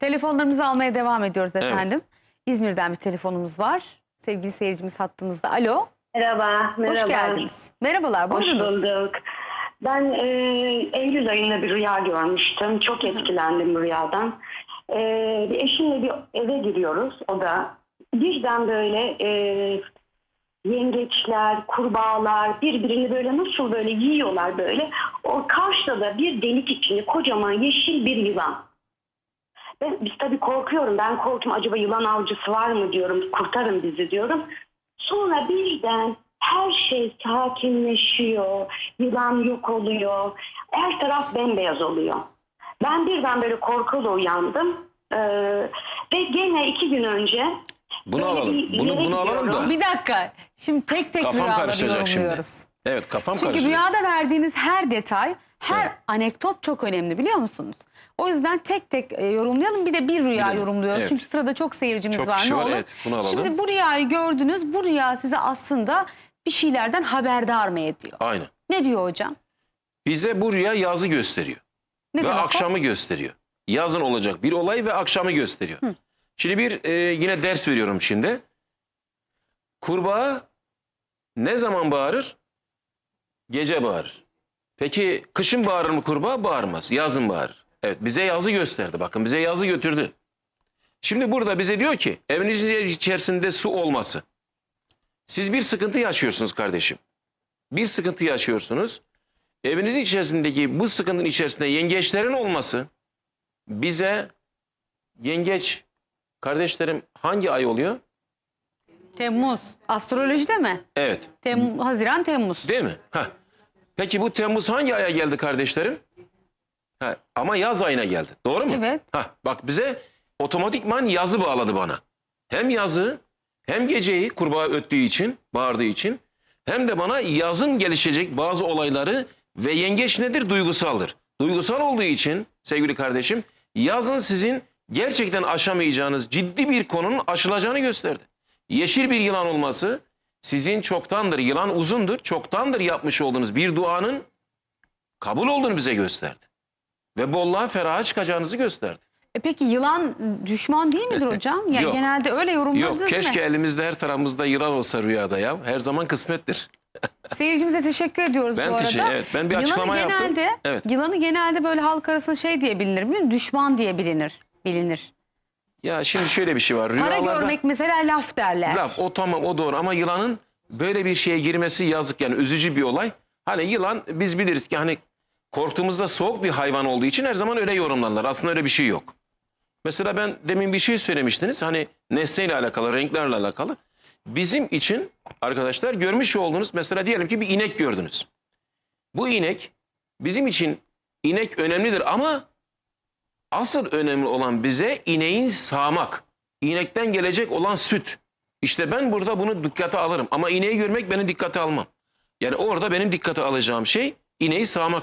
Telefonlarımızı almaya devam ediyoruz efendim. İzmir'den bir telefonumuz var. Sevgili seyircimiz hattımızda. Alo, Merhaba, merhaba. hoş geldiniz. Merhabalar, Hoş buyurunuz. bulduk. Ben e, Eylül ayında bir rüya görmüştüm. Çok etkilendim bu rüyadan. E, bir eşimle bir eve giriyoruz. O da birden böyle e, yengeçler, kurbağalar birbirini böyle nasıl böyle yiyorlar böyle. O karşıda da bir delik içinde kocaman yeşil bir yılan. Ben, biz tabii korkuyorum. Ben korktum. Acaba yılan avcısı var mı diyorum. Kurtarın bizi diyorum. Sonra birden her şey sakinleşiyor. Yılan yok oluyor. Her taraf bembeyaz oluyor. Ben birden böyle korkuyla uyandım. Ee, ve gene iki gün önce Bunu böyle alalım. bir Bunu, bunu alalım da. Bir dakika. Şimdi tek tek Kafam rüyaları karışacak şimdi. yorumluyoruz. Evet kafam Çünkü karışacak. rüyada verdiğiniz her detay, her Evet. anekdot çok önemli biliyor musunuz? O yüzden tek tek e, yorumlayalım. Bir de bir rüya Bir de- yorumluyoruz. evet. Çünkü sırada çok seyircimiz Çok var. kişi ne var, olur? evet. Bunu alalım. Şimdi bu rüyayı gördünüz. Bu rüya size aslında bir şeylerden haberdar mı ediyor? Aynen. Ne diyor hocam? Bize bu rüya yazı gösteriyor. Ne ve demek o? akşamı gösteriyor. Yazın olacak bir olay ve akşamı gösteriyor. Hı. Şimdi bir e, yine ders veriyorum şimdi. Kurbağa ne zaman bağırır? Gece bağırır. Peki kışın bağırır mı kurbağa? Bağırmaz. Yazın bağırır. Evet bize yazı gösterdi. Bakın bize yazı götürdü. Şimdi burada bize diyor ki evinizin içerisinde su olması. Siz bir sıkıntı yaşıyorsunuz kardeşim. Bir sıkıntı yaşıyorsunuz. Evinizin içerisindeki bu sıkıntının içerisinde yengeçlerin olması bize yengeç kardeşlerim hangi ay oluyor? Temmuz. Astrolojide mi? Evet. Tem Haziran, Temmuz. Değil mi? Heh. Peki bu Temmuz hangi aya geldi kardeşlerim? Ha, ama yaz ayına geldi. Doğru mu? Evet. Heh, bak bize otomatikman yazı bağladı bana. Hem yazı hem geceyi kurbağa öttüğü için, bağırdığı için hem de bana yazın gelişecek bazı olayları ve yengeç nedir? Duygusaldır. Duygusal olduğu için sevgili kardeşim yazın sizin gerçekten aşamayacağınız ciddi bir konunun aşılacağını gösterdi. Yeşil bir yılan olması sizin çoktandır, yılan uzundur, çoktandır yapmış olduğunuz bir duanın kabul olduğunu bize gösterdi. Ve bolluğa feraha çıkacağınızı gösterdi. E peki yılan düşman değil midir hocam? Ya Yok. genelde öyle yorumladınız Yok keşke mi? elimizde her tarafımızda yılan olsa rüyada ya. Her zaman kısmettir. Seyircimize teşekkür ediyoruz Ben bu arada. teşekkür- evet, ben bir Yılanı açıklama yaptım. genelde, Evet. Yılanı genelde böyle halk arasında şey diye bilinir musun? Düşman diye bilinir. Bilinir. Ya şimdi şöyle bir şey var. Para Rüyalarda görmek mesela laf derler. laf o tamam o doğru ama yılanın böyle bir şeye girmesi yazık yani üzücü bir olay. Hani yılan biz biliriz ki hani korktuğumuzda soğuk bir hayvan olduğu için her zaman öyle yorumlanırlar. Aslında öyle bir şey yok. Mesela ben demin bir şey söylemiştiniz. Hani nesneyle alakalı, renklerle alakalı. Bizim için arkadaşlar görmüş olduğunuz mesela diyelim ki bir inek gördünüz. Bu inek bizim için inek önemlidir ama asıl önemli olan bize ineğin sağmak. İnekten gelecek olan süt. İşte ben burada bunu dikkate alırım ama ineği görmek beni dikkate almam. Yani orada benim dikkate alacağım şey ineği sağmak.